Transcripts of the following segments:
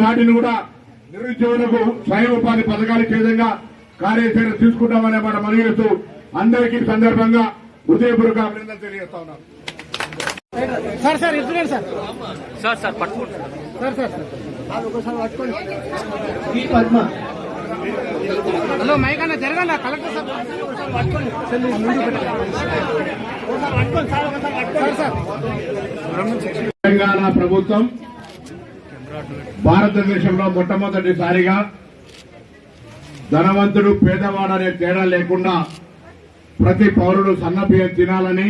వాటిని కూడా నిరుద్యోగులకు స్వయం ఉపాధి పథకాలు ఇచ్చే విధంగా కార్యాచరణ తీసుకుంటామనే మాట మనవి చేస్తూ అందరికీ సందర్భంగా హృదయపూర్వక అభినందన తెలియజేస్తా ఉన్నాను. Sir sir sir. Sir sir పట్టుకోండి సార్ సార్. సార్ ఒకసారి పట్టుకోండి. ఈ పద్మ. హలో మైక్ అన్న జరగాల? కలెక్టర్ సార్ తెలంగాణ ప్రభుత్వం భారతదేశంలో మొట్టమొదటిసారిగా ధనవంతుడు పేదవాడు అనే తేడా లేకుండా ప్రతి పౌరుడు సన్నబియ్యం తినాలని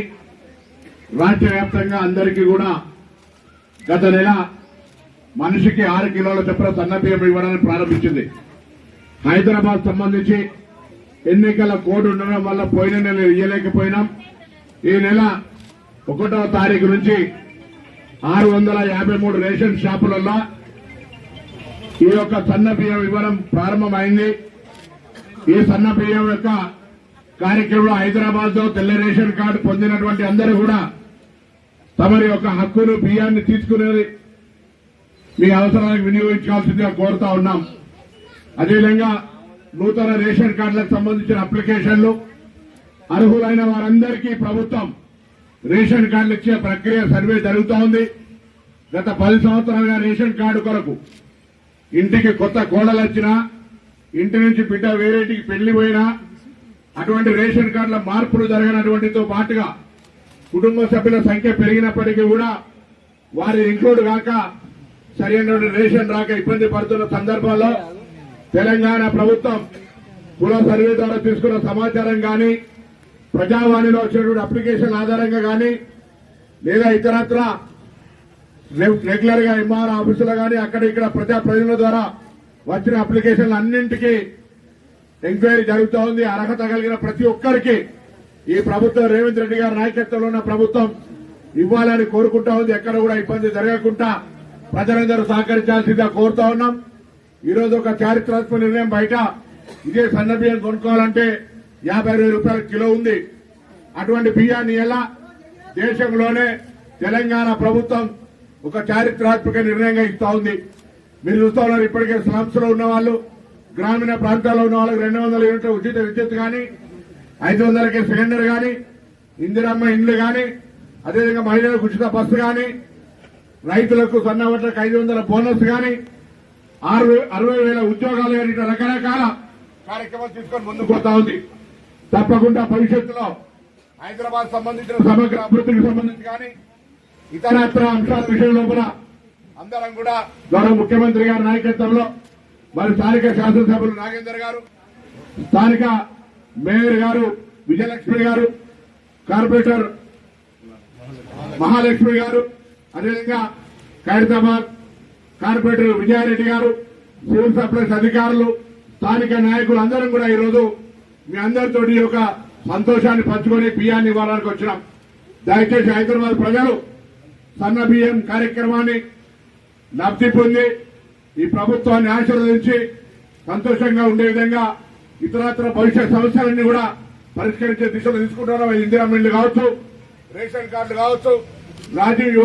రాష్ట్ర వ్యాప్తంగా అందరికీ కూడా గత నెల మనిషికి ఆరు కిలోల చొప్పున సన్నబియ్యం ఇవ్వడానికి ప్రారంభించింది. హైదరాబాద్ సంబంధించి ఎన్నికల కోడ్ ఉండడం వల్ల పోయిన నెల ఇయ్యలేకపోయినాం. ఈ నెల ఒకటవ తారీఖు నుంచి ఆరు వందల యాభై మూడు రేషన్ షాపులలో ఈ యొక్క సన్న బియ్యం ఇవ్వడం ప్రారంభమైంది. ఈ సన్న బియ్యం యొక్క కార్యక్రమంలో హైదరాబాద్లో తెల్ల రేషన్ కార్డు పొందినటువంటి అందరూ కూడా తమరి యొక్క హక్కును బియ్యాన్ని తీసుకునేది మీ అవసరాలకు వినియోగించుకోవాల్సిందిగా కోరుతా ఉన్నాం. అదేవిధంగా నూతన రేషన్ కార్డులకు సంబంధించిన అప్లికేషన్లు అర్హులైన వారందరికీ ప్రభుత్వం రేషన్ కార్డులు ఇచ్చే ప్రక్రియ సర్వే జరుగుతూ ఉంది. గత పది సంవత్సరాలుగా రేషన్ కార్డు కొరకు ఇంటికి కొత్త కోడలు వచ్చినా ఇంటి నుంచి బిడ్డ వేరేటికి పెళ్ళి పోయినా అటువంటి రేషన్ కార్డుల మార్పులు జరగనటువంటితో పాటుగా కుటుంబ సభ్యుల సంఖ్య పెరిగినప్పటికీ కూడా వారి ఇంక్లూడ్ కాక సరైనటువంటి రేషన్ రాక ఇబ్బంది పడుతున్న సందర్భాల్లో తెలంగాణ ప్రభుత్వం కుల సర్వే ద్వారా తీసుకున్న సమాచారం కానీ ప్రజావాణిలో వచ్చినటువంటి అప్లికేషన్ ఆధారంగా కానీ లేదా ఇతరత్ర రెగ్యులర్గా ఎంఆర్ ఆఫీసులో కానీ అక్కడ ఇక్కడ ప్రజా ప్రజల ద్వారా వచ్చిన అప్లికేషన్లు అన్నింటికీ ఎంక్వైరీ జరుగుతూ ఉంది. అర్హత కలిగిన ప్రతి ఒక్కరికి ఈ ప్రభుత్వం రేవంత్ రెడ్డి గారి నాయకత్వంలో ఉన్న ప్రభుత్వం ఇవ్వాలని కోరుకుంటా ఉంది. ఎక్కడ కూడా ఇబ్బంది జరగకుండా ప్రజలందరూ సహకరించాల్సిందిగా కోరుతా ఉన్నాం. ఈరోజు ఒక చారిత్రాత్మక నిర్ణయం బయట. ఇదే సన్న బియ్యం కొనుక్కోవాలంటే యాభై వేల రూపాయల కిలో ఉంది. అటువంటి బియ్యాన్ని ఎలా? దేశంలోనే తెలంగాణ ప్రభుత్వం ఒక చారిత్రాత్మక నిర్ణయంగా ఇస్తా ఉంది. మీరు చూస్తా ఉన్నారు ఇప్పటికే స్లమ్స్లో ఉన్న వాళ్ళు గ్రామీణ ప్రాంతాల్లో ఉన్న వాళ్ళకి రెండు వందల యూనిట్ల ఉచిత విద్యుత్ కానీ ఐదు వందలకి సిలిండర్ కానీ ఇందిరమ్మ ఇండ్లు కానీ అదేవిధంగా మహిళలకు ఉచిత బస్సు కానీ రైతులకు సన్నవట్లకు ఐదు వందల బోనస్ కానీ ఆరు అరవై వేల ఉద్యోగాలు కానీ ఇట్లా రకరకాల కార్యక్రమాలు తీసుకొని ముందుకు పోతా ఉంది. తప్పకుండా భవిష్యత్తులో హైదరాబాద్ సంబంధించిన సమగ్ర అభివృద్ధికి సంబంధించి కానీ ఇతరత్ర అంశాల విషయంలో కూడా అందరం కూడా గౌరవ ముఖ్యమంత్రి గారి నాయకత్వంలో మరి స్థానిక శాసనసభ్యులు నాగేందర్ గారు స్థానిక మేయర్ గారు విజయలక్ష్మి గారు కార్పొరేటర్ మహాలక్ష్మి గారు అదేవిధంగా ఖైరతాబాద్ కార్పొరేటర్ విజయారెడ్డి గారు సివిల్ సప్లైస్ అధికారులు స్థానిక నాయకులు అందరం కూడా ఈరోజు మీ అందరితోటి ఈ యొక్క సంతోషాన్ని పంచుకొని బియ్యాన్ని ఇవ్వడానికి వచ్చినాం. దయచేసి హైదరాబాద్ ప్రజలు సన్న బియ్యం కార్యక్రమాన్ని లబ్ధి పొంది ఈ ప్రభుత్వాన్ని ఆశీర్వదించి సంతోషంగా ఉండే విధంగా ఇతరత్ర భవిష్యత్ సమస్యలన్నీ కూడా పరిష్కరించే దిశలో తీసుకుంటున్నాం. ఇందిరా మిల్లు కావచ్చు రేషన్ కార్డు కావచ్చు రాజీవ్